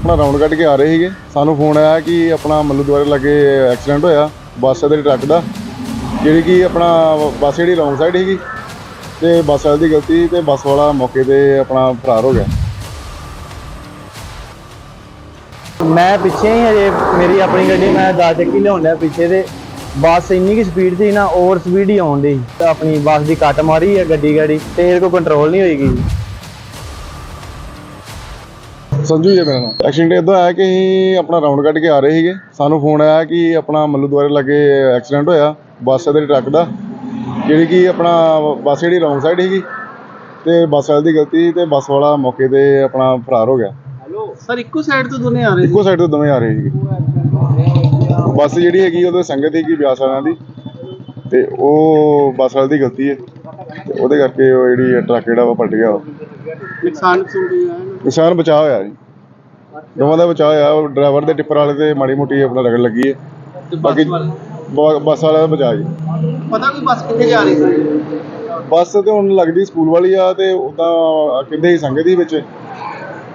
ਆਪਣਾ ਰਾਉਂਡ ਕੱਢ ਕੇ ਆ ਰਹੇ ਸੀਗੇ। ਸਾਨੂੰ ਫੋਨ ਆਇਆ ਕਿ ਆਪਣਾ ਮੱਲੂ ਦੁਆਰੇ ਲੱਗੇ ਐਕਸੀਡੈਂਟ ਹੋਇਆ, ਬੱਸ ਦੇ ਟਰੱਕ ਦਾ। ਜਿਹੜੀ ਕਿ ਆਪਣਾ ਬੱਸ ਜਿਹੜੀ ਰੌਂਗ ਸਾਈਡ ਸੀਗੀ ਤੇ ਬੱਸ ਵਾਲੇ ਦੀ ਗਲਤੀ ਤੇ ਬੱਸ ਵਾਲਾ ਮੌਕੇ ਤੇ ਆਪਣਾ ਫਰਾਰ ਹੋ ਗਿਆ। ਮੈਂ ਪਿੱਛੇ ਹੀ ਹਜੇ ਮੇਰੀ ਆਪਣੀ ਗੱਡੀ ਮੈਂ ਦਸ ਚੱਕੀ ਲਿਆਉਣ ਲਿਆ ਪਿੱਛੇ ਤੇ। ਬੱਸ ਇੰਨੀ ਕੀ ਸਪੀਡ ਸੀ ਨਾ ਓਵਰ ਸਪੀਡ ਹੀ ਆਉਣ ਦੀ ਤੇ ਆਪਣੀ ਬੱਸ ਦੀ ਕੱਟ ਮਾਰੀ ਹੈ ਗੱਡੀ ਗਾੜੀ ਤੇ ਇਹਦੇ ਕੋਲ ਕੰਟਰੋਲ ਨਹੀਂ ਹੋਏਗੀ ਸੰਜੂ ਜੀ ਮੇਰਾ ਨਾਮ। ਐਕਸੀਡੈਂਟ ਇਦਾਂ ਆਇਆ ਕਿ ਅਸੀਂ ਆਪਣਾ ਰਾਉਂਡ ਕੱਢ ਕੇ ਆ ਰਹੇ ਸੀਗੇ। ਸਾਨੂੰ ਫੋਨ ਆਇਆ ਕਿ ਆਪਣਾ ਮੱਲੂ ਦੁਆਰੇ ਲੱਗੇ ਐਕਸੀਡੈਂਟ ਹੋਇਆ ਬੱਸ ਦੇ ਟਰੱਕ ਦਾ। ਜਿਹੜੀ ਕਿ ਆਪਣਾ ਬੱਸ ਜਿਹੜੀ ਰੌਂਗ ਸਾਈਡ ਸੀਗੀ ਤੇ ਬੱਸ ਵਾਲੇ ਦੀ ਗਲਤੀ ਤੇ ਬੱਸ ਵਾਲਾ ਮੌਕੇ ਤੇ ਆਪਣਾ ਫਰਾਰ ਹੋ ਗਿਆ। ਹੈਲੋ ਸਰ ਇੱਕੋ ਸਾਈਡ ਤੋਂ ਦੋਨੇ ਆ ਰਹੇ ਇੱਕੋ ਸਾਈਡ ਤੋਂ ਦੋਵੇਂ ਆ ਰਹੇ ਸੀਗੇ। ਬੱਸ ਜਿਹੜੀ ਹੈਗੀ ਉਹਦੇ ਸੰਗਤ ਸੀਗੀ ਬਿਆਸ ਵਾਲਿਆਂ ਦੀ ਤੇ ਉਹ ਬੱਸ ਵਾਲੇ ਦੀ ਗਲਤੀ ਹੈ ਤੇ ਉਹਦੇ ਕਰਕੇ ਉਹ ਜਿਹੜੀ ਟਰੱਕ ਜਿਹੜਾ ਵਾ ਪਲਟ ਗਿਆ। ਨੁਕਸਾਨ ਨਿਸ਼ਾਨ ਬਚਾਅ ਹੋਇਆ ਜੀ। ਦੋਵਾਂ ਦਾ ਬਚਾਅ ਹੋਇਆ ਉਹ ਡਰਾਈਵਰ ਦੇ ਟਿੱਪਰ ਵਾਲੇ ਤੇ ਮਾੜੀ ਮੋਟੀ ਆਪਣਾ ਰਗੜ ਲੱਗੀ ਹੈ। ਬਾਕੀ ਬੱਸ ਵਾਲੇ? ਬ- ਬੱਸ ਵਾਲਿਆਂ ਦਾ ਬਚਾਅ ਜੀ। ਪਤਾ ਕੋਈ ਬੱਸ ਕਿੱਥੇ ਜਾ ਰਹੀ ਸੀ? ਬੱਸ ਤੇ ਹੁਣ ਲੱਗਦੀ ਸਕੂਲ ਵਾਲੀ ਆ ਤੇ ਉਦਾਂ ਕਹਿੰਦੇ ਸੀ ਸੰਗਤ ਹੀ ਵਿੱਚ।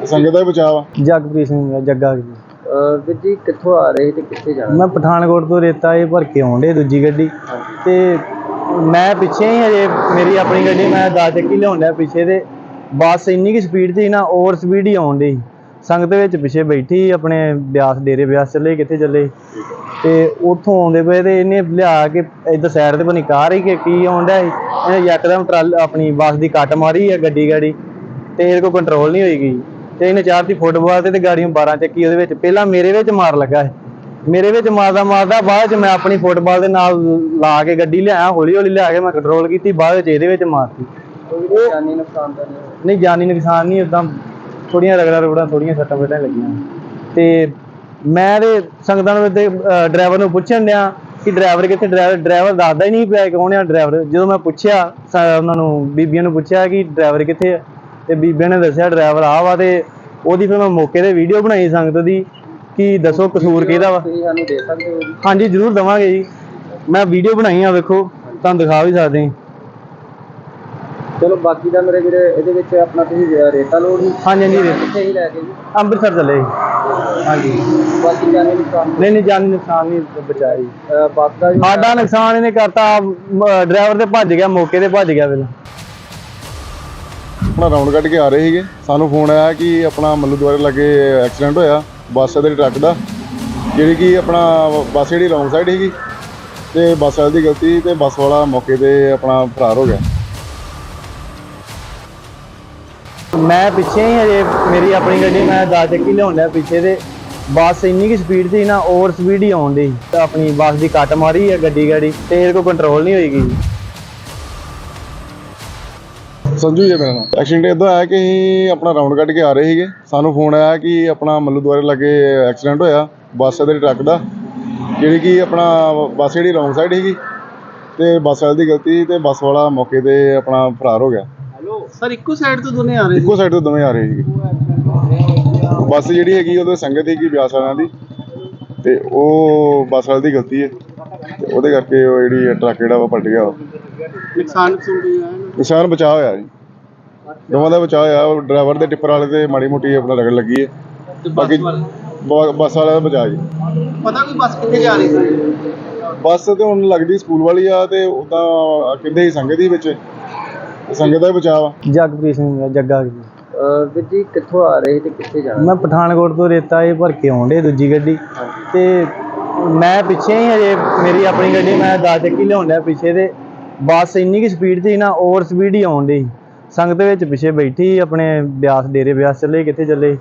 ਸੰਗਤ ਦਾ ਹੀ ਬਚਾਅ ਵਾ। ਜਗਪ੍ਰੀਤ ਸਿੰਘ ਜੱਗਾ ਵੀਰ ਜੀ ਕਿੱਥੋਂ ਆ ਰਹੇ ਤੇ ਕਿੱਥੇ ਜਾਣਾ ਮੈਂ ਪਠਾਨਕੋਟ ਤੋਂ ਰੇਤਾ ਇਹ ਭਰ ਕੇ ਆਉਂਦੇ ਦੂਜੀ ਗੱਡੀ। ਤੇ ਮੈਂ ਪਿੱਛੇ ਹੀ ਹਜੇ ਮੇਰੀ ਆਪਣੀ ਗੱਡੀ ਮੈਂ ਦਸ ਚੱਕੀ ਲਿਆਉਣ ਡਿਆ ਪਿੱਛੇ ਤੇ। ਬੱਸ ਇੰਨੀ ਕੀ ਸਪੀਡ ਸੀ ਨਾ ਓਵਰ ਸਪੀਡ ਹੀ ਆਉਣ ਡਈ। ਸੰਗਤ ਵਿੱਚ ਪਿੱਛੇ ਬੈਠੀ, ਆਪਣੇ ਬਿਆਸ, ਡੇਰੇ ਬਿਆਸ ਚੱਲੇ, ਕਿੱਥੇ ਚੱਲੇ? ਤੇ ਉੱਥੋਂ ਆਉਂਦੇ ਪਏ ਤੇ ਇਹਨੇ ਲਿਆ ਕੇ ਇੱਧਰ ਸਾਈਡ ਤੇ ਬਣੀ ਕਾਰ ਹੀ ਕਿ ਕੀ ਆਉਂਦਾ ਇਹਨੇ ਯਕਦਮ ਟਰਾਲ, ਆਪਣੀ ਬੱਸ ਦੀ ਕੱਟ ਮਾਰੀ ਹੈ ਗੱਡੀ ਗਾੜੀ, ਤੇ ਇਹਦੇ ਕੋਲ ਕੰਟਰੋਲ ਨਹੀਂ ਗਈ। ਤੇ ਇਹਨੇ ਚਾਰ ਦੀ ਫੁੱਟਬਾਲ ਤੇ ਤੇ ਗਾੜੀਆਂ 12 ਚੱਕੀ ਉਹਦੇ ਵਿੱਚ। ਪਹਿਲਾਂ ਮੇਰੇ ਵਿੱਚ ਮਾਰ ਲੱਗਾ ਹੈ ਮੇਰੇ ਵਿੱਚ ਮਾਰਦਾ ਮਾਰਦਾ ਬਾਅਦ ਚ ਮੈਂ ਆਪਣੀ ਫੁੱਟਬਾਲ ਦੇ ਨਾਲ ਲਾ ਕੇ ਗੱਡੀ ਲਿਆ ਹੌਲੀ ਹੌਲੀ ਲਿਆ ਕੇ ਮੈਂ ਕੰਟਰੋਲ ਕੀਤੀ, ਬਾਅਦ ਚ ਇਹਦੇ ਵਿੱਚ ਮਾਰਤੀ। ਕੋਈ ਜਾਨੀ ਨੁਕਸਾਨ ਤਾਂ ਨਹੀਂ ਨਹੀਂ ਜਾਨੀ ਨੁਕਸਾਨ ਨਹੀਂ ਉਦਾਂ ਥੋੜੀਆਂ ਰਗੜਾ ਰਗੜਾ ਥੋੜੀਆਂ ਸੱਟਾਂ ਫੇਟਾਂ ਲੱਗੀਆਂ। ਤੇ ਮੈਂ ਤੇ ਸੰਗਤਾਂ ਨੂੰ ਤੇ ਡਰਾਈਵਰ ਨੂੰ ਪੁੱਛਣ ਡਿਆ ਕਿ ਡਰਾਈਵਰ ਕਿੱਥੇ ਡਰਾਈਵਰ ਡਰਾਈਵਰ ਦੱਸਦਾ ਹੀ ਨਹੀਂ ਪਿਆ ਕੌਣ ਆ ਡਰਾਈਵਰ। ਜਦੋਂ ਮੈਂ ਪੁੱਛਿਆ ਉਹਨਾਂ ਨੂੰ ਬੀਬੀਆਂ ਨੂੰ ਪੁੱਛਿਆ ਕਿ ਡਰਾਈਵਰ ਕਿੱਥੇ ਆ ਤੇ ਬੀਬੀਆਂ ਨੇ ਦੱਸਿਆ ਡਰਾਈਵਰ ਆ ਵਾ ਤੇ ਉਹਦੀ ਫਿਰ ਮੈਂ ਮੌਕੇ ਤੇ ਵੀਡੀਓ ਬਣਾਈ ਸੰਗਤ ਦੀ ਕਿ ਦੱਸੋ ਕਸੂਰ ਕਿਹਦਾ ਵਾ। ਦੇ ਹਾਂਜੀ ਜ਼ਰੂਰ ਦਵਾਂਗੇ ਜੀ। ਮੈਂ ਵੀਡੀਓ ਬਣਾਈ ਆ ਵੇਖੋ ਤੁਹਾਨੂੰ ਦਿਖਾ ਵੀ ਸਕਦੇ ਹਾਂ। ਬਾਕੀ ਦਾ ਮੇਰੇ ਵੀਰੇ ਇਹਦੇ ਵਿੱਚ ਆਪਣਾ ਤੁਸੀਂ ਰੇਤਾ ਲੋਡ ਹੀ ਹਾਂਜੀ ਹਾਂਜੀ ਵੀਰੇ। ਕਿੱਥੇ ਹੀ ਲੈ ਕੇ ਜੀ? ਅੰਮ੍ਰਿਤਸਰ ਚੱਲੇ ਜੀ। ਹਾਂਜੀ। ਬਾਕੀ ਜਾਨੀ ਨੁਕਸਾਨ ਨਹੀਂ ਨਹੀਂ ਜਾਨੀ ਨੁਕਸਾਨ ਨਹੀਂ ਬਚਾਇਆ ਜੀ। ਅਹ ਬੱਸ ਦਾ ਜੀ ਸਾਡਾ ਨੁਕਸਾਨ ਇਹਨੇ ਕਰਤਾ ਡਰਾਈਵਰ ਤੇ ਭੱਜ ਗਿਆ ਮੌਕੇ ਤੇ ਭੱਜ ਗਿਆ ਪਹਿਲਾਂ। ਆਪਣਾ ਰਾਉਂਡ ਕੱਢ ਕੇ ਆ ਰਹੇ ਸੀਗੇ। ਸਾਨੂੰ ਫੋਨ ਆਇਆ ਕਿ ਆਪਣਾ ਮੱਲੂ ਦੁਆਰੇ ਲੱਗੇ ਐਕਸੀਡੈਂਟ ਹੋਇਆ ਬੱਸ ਦੇ ਟਰੱਕ ਦਾ। ਜਿਹੜੀ ਕਿ ਆਪਣਾ ਬੱਸ ਜਿਹੜੀ ਰੌਂਗ ਸਾਈਡ ਸੀਗੀ ਤੇ ਬੱਸ ਵਾਲੇ ਦੀ ਗਲਤੀ ਤੇ ਬੱਸ ਵਾਲਾ ਮੌਕੇ ਤੇ ਆਪਣਾ ਫਰਾਰ ਹੋ ਗਿਆ। ਮੈਂ ਪਿੱਛੇ ਹੀ ਹਜੇ ਮੇਰੀ ਆਪਣੀ ਗੱਡੀ ਮੈਂ ਦਸ ਚੱਕੀ ਲਿਆਉਣ ਡਿਆ ਪਿੱਛੇ ਤੇ। ਬੱਸ ਇੰਨੀ ਕੀ ਸਪੀਡ ਸੀ ਨਾ ਓਵਰ ਸਪੀਡ ਹੀ ਆਉਣ ਡਈ। ਆਪਣੀ ਬੱਸ ਦੀ ਕੱਟ ਮਾਰੀ ਹੈ ਗੱਡੀ ਗਾੜੀ, ਤੇ ਇਹਦੇ ਕੋਲ ਕੰਟਰੋਲ ਨਹੀਂ ਹੋਏਗੀ ਸੰਜੂ ਜੀ, ਮੇਰਾ ਨਾਮ। ਐਕਸੀਡੈਂਟ ਇਦਾਂ ਆਇਆ ਕਿ ਅਸੀਂ ਆਪਣਾ ਰਾਉਂਡ ਕੱਢ ਕੇ ਆ ਰਹੇ ਸੀਗੇ। ਸਾਨੂੰ ਫੋਨ ਆਇਆ ਕਿ ਆਪਣਾ ਮੱਲੂ ਦੁਆਰੇ ਲੱਗੇ ਐਕਸੀਡੈਂਟ ਹੋਇਆ, ਬੱਸ ਦੇ ਟਰੱਕ ਦਾ। ਜਿਹੜੀ ਕਿ ਆਪਣਾ ਬੱਸ ਜਿਹੜੀ ਰੌਂਗ ਸਾਈਡ ਸੀਗੀ, ਤੇ ਬੱਸ ਵਾਲੇ ਦੀ ਗਲਤੀ ਤੇ ਬੱਸ ਵਾਲਾ ਮੌਕੇ ਤੇ ਆਪਣਾ ਫਰਾਰ ਹੋ ਗਿਆ। ਸਰ ਇੱਕੋ ਸਾਈਡ ਤੋਂ ਦੋਨੇ ਆ ਰਹੇ ਇੱਕੋ ਸਾਈਡ ਤੋਂ ਦੋਵੇਂ ਆ ਰਹੇ ਸੀਗੇ ਬੱਸ ਜਿਹੜੀ ਹੈਗੀ ਉਹਦੇ ਸੰਗਤ ਸੀਗੀ ਬਿਆਸ ਵਾਲਿਆਂ ਦੀ। ਤੇ ਉਹ ਬੱਸ ਵਾਲੇ ਦੀ ਗਲਤੀ ਹੈ। ਤੇ ਉਹਦੇ ਕਰਕੇ ਉਹ ਜਿਹੜੀ ਟਰੱਕ ਜਿਹੜਾ ਵਾ ਪਲਟ ਗਿਆ। ਨੁਕਸਾਨ ਨੁਕਸਾਨ ਨਾ ਨਿਸ਼ਾਨ ਬਚਾਅ ਹੋਇਆ ਜੀ। ਦੋਵਾਂ ਦਾ ਬਚਾਅ ਹੋਇਆ ਉਹ ਡਰਾਈਵਰ ਦੇ ਟਿੱਪਰ ਵਾਲੇ ਤੇ ਮਾੜੀ ਮੋਟੀ ਆਪਣਾ ਰਗੜ ਲੱਗੀ ਹੈ। ਤੇ ਬਾਕੀ ਬੱਸ ਵਾਲੇ? ਬ- ਬੱਸ ਵਾਲਿਆਂ ਦਾ ਬਚਾਅ ਜੀ। ਪਤਾ ਕੋਈ ਬੱਸ ਕਿੱਥੇ ਜਾ ਰਹੀ ਸੀ? ਬੱਸ ਤੇ ਹੁਣ ਲੱਗਦੀ ਸਕੂਲ ਵਾਲੀ ਆ ਤੇ ਉਦਾਂ ਕਹਿੰਦੇ ਸੀ ਸੰਗਤ ਹੀ ਵਿੱਚ। ਸੰਗਤ ਦਾ ਬਚਾਅ ਜਗਪ੍ਰੀਤ ਸਿੰਘ ਜੱਗਾ ਅਹ ਵੀਰ ਜੀ ਕਿੱਥੋਂ ਆ ਰਹੇ ਤੇ ਕਿੱਥੇ ਜਾਣਾ? ਮੈਂ ਪਠਾਨਕੋਟ ਤੋਂ ਰੇਤਾ ਇਹ ਭਰ ਕੇ ਆਉਂਦੇ ਦੂਜੀ ਗੱਡੀ। ਤੇ ਮੈਂ ਪਿੱਛੇ ਹੀ ਹਜੇ ਮੇਰੀ ਆਪਣੀ ਗੱਡੀ ਮੈਂ ਦਸ ਚੱਕੀ ਲਿਆਉਣ ਡਿਆ ਪਿੱਛੇ ਤੇ। ਬੱਸ ਇੰਨੀ ਕੀ ਸਪੀਡ ਸੀ ਨਾ ਓਵਰ ਸਪੀਡ ਹੀ ਆਉਣ ਡਈ। ਸੰਗਤ ਵਿੱਚ ਪਿੱਛੇ ਬੈਠੀ ਆਪਣੇ ਬਿਆਸ ਡੇਰੇ ਬਿਆਸ ਚੱਲੇ ਕਿੱਥੇ ਚੱਲੇ।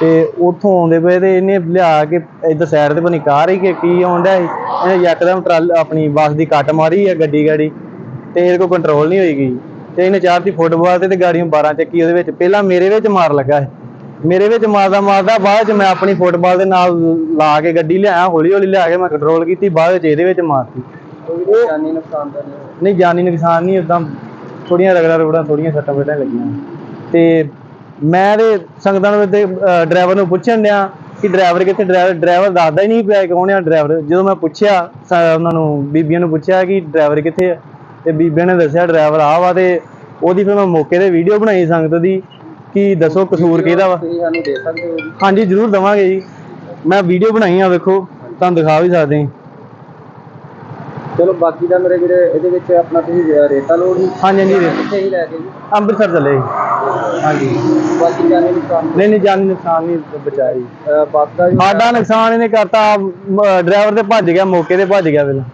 ਤੇ ਉੱਥੋਂ ਆਉਂਦੇ ਪਏ ਤੇ ਇਹਨੇ ਲਿਆ ਕੇ ਇੱਧਰ ਸਾਈਡ ਤੇ ਬਣੀ ਕਾਰ ਹੀ ਕਿ ਕੀ ਆਉਂਦਾ ਸੀ। ਇਹਨੇ ਯਕਦਮ ਟਰਾਲ ਆਪਣੀ ਬੱਸ ਦੀ ਕੱਟ ਮਾਰੀ ਹੈ ਗੱਡੀ ਗਾੜੀ। ਤੇ ਇਹਦੇ ਕੋਲ ਕੰਟਰੋਲ ਨਹੀਂ ਹੋਏਗੀ ਤੇ ਇਹਨੇ ਚਾਰ ਦੀ ਫੁੱਟਬਾਲ ਤੇ ਤੇ ਗਾੜੀਆਂ 12 ਚੱਕੀ ਉਹਦੇ ਵਿੱਚ। ਪਹਿਲਾਂ ਮੇਰੇ ਵਿੱਚ ਮਾਰ ਲੱਗਾ ਹੈ ਮੇਰੇ ਵਿੱਚ ਮਾਰਦਾ ਮਾਰਦਾ ਬਾਅਦ ਚ ਮੈਂ ਆਪਣੀ ਫੁੱਟਬਾਲ ਦੇ ਨਾਲ ਲਾ ਕੇ ਗੱਡੀ ਲਿਆਇਆ ਹੌਲੀ ਹੌਲੀ ਲਿਆ ਕੇ ਮੈਂ ਕੰਟਰੋਲ ਕੀਤੀ ਬਾਅਦ ਵਿੱਚ ਇਹਦੇ ਵਿੱਚ ਮਾਰਤੀ। ਜਾਨੀ ਨੁਕਸਾਨ ਤਾਂ ਨਹੀਂ ਜਾਨੀ ਨੁਕਸਾਨ ਨਹੀਂ ਉਦਾਂ ਥੋੜੀਆਂ ਰਗੜਾ ਰਗੜਾ ਥੋੜੀਆਂ ਸੱਟਾਂ ਫੇਟਾਂ ਲੱਗੀਆਂ। ਤੇ ਮੈਂ ਤੇ ਸੰਗਤਾਂ ਨੂੰ ਤੇ ਡਰਾਈਵਰ ਨੂੰ ਪੁੱਛਣ ਡਿਆ ਕਿ ਡਰਾਈਵਰ ਕਿੱਥੇ ਡਰਾਈਵਰ ਡਰਾਈਵਰ ਦੱਸਦਾ ਹੀ ਨਹੀਂ ਪਿਆ ਕੌਣ ਆ। ਡਰਾਈਵਰ ਜਦੋਂ ਮੈਂ ਪੁੱਛਿਆ ਉਹਨਾਂ ਨੂੰ ਬੀਬੀਆਂ ਨੂੰ ਪੁੱਛਿਆ ਕਿ ਡਰਾਈਵਰ ਕਿੱਥੇ ਆ? ਤੇ ਬੀਬੀਆਂ ਨੇ ਦੱਸਿਆ ਡਰਾਈਵਰ ਆ ਵਾ ਤੇ ਉਹਦੀ ਫਿਰ ਮੈਂ ਮੌਕੇ ਤੇ ਵੀਡੀਓ ਬਣਾਈ ਸੰਗਤ ਦੀ ਬਾਕੀ ਦੱਸੋ ਕਸੂਰ ਕਿਹਦਾ ਵਾ? ਤੁਸੀਂ ਸਾਨੂੰ ਦੇ ਸਕਦੇ ਹੋ ਜੀ। ਹਾਂਜੀ ਜ਼ਰੂਰ ਦਵਾਂਗੇ ਜੀ। ਮੈਂ ਵੀਡੀਓ ਬਣਾਈ ਆ ਵੇਖੋ ਤੁਹਾਨੂੰ ਦਿਖਾ ਵੀ ਸਕਦੇ ਹਾਂ। ਚਲੋ ਬਾਕੀ ਦਾ ਮੇਰੇ ਵੀਰੇ ਇਹਦੇ ਵਿੱਚ ਆਪਣਾ ਤੁਸੀਂ ਰੇਤਾ ਲੋਡ ਹੀ। ਹਾਂਜੀ ਹਾਂਜੀ ਵੀਰੇ। ਕਿੱਥੇ ਹੀ ਲੈ ਕੇ ਜੀ। ਅੰਮ੍ਰਿਤਸਰ ਚੱਲੇ ਜੀ। ਹਾਂਜੀ। ਬਾਕੀ ਜਾਨੀ ਨੁਕਸਾਨ ਨਹੀਂ ਨਹੀਂ ਜਾਨੀ ਨੁਕਸਾਨ ਨਹੀਂ ਜੀ। ਅਹ ਬੱਸ ਦਾ ਜੀ ਸਾਡਾ ਨੁਕਸਾਨ ਇਹਨੇ ਕਰਤਾ ਡਰਾਈਵਰ ਤੇ ਭੱਜ ਗਿਆ ਮੌਕੇ ਤੇ ਭੱਜ ਗਿਆ ਪਹਿਲਾਂ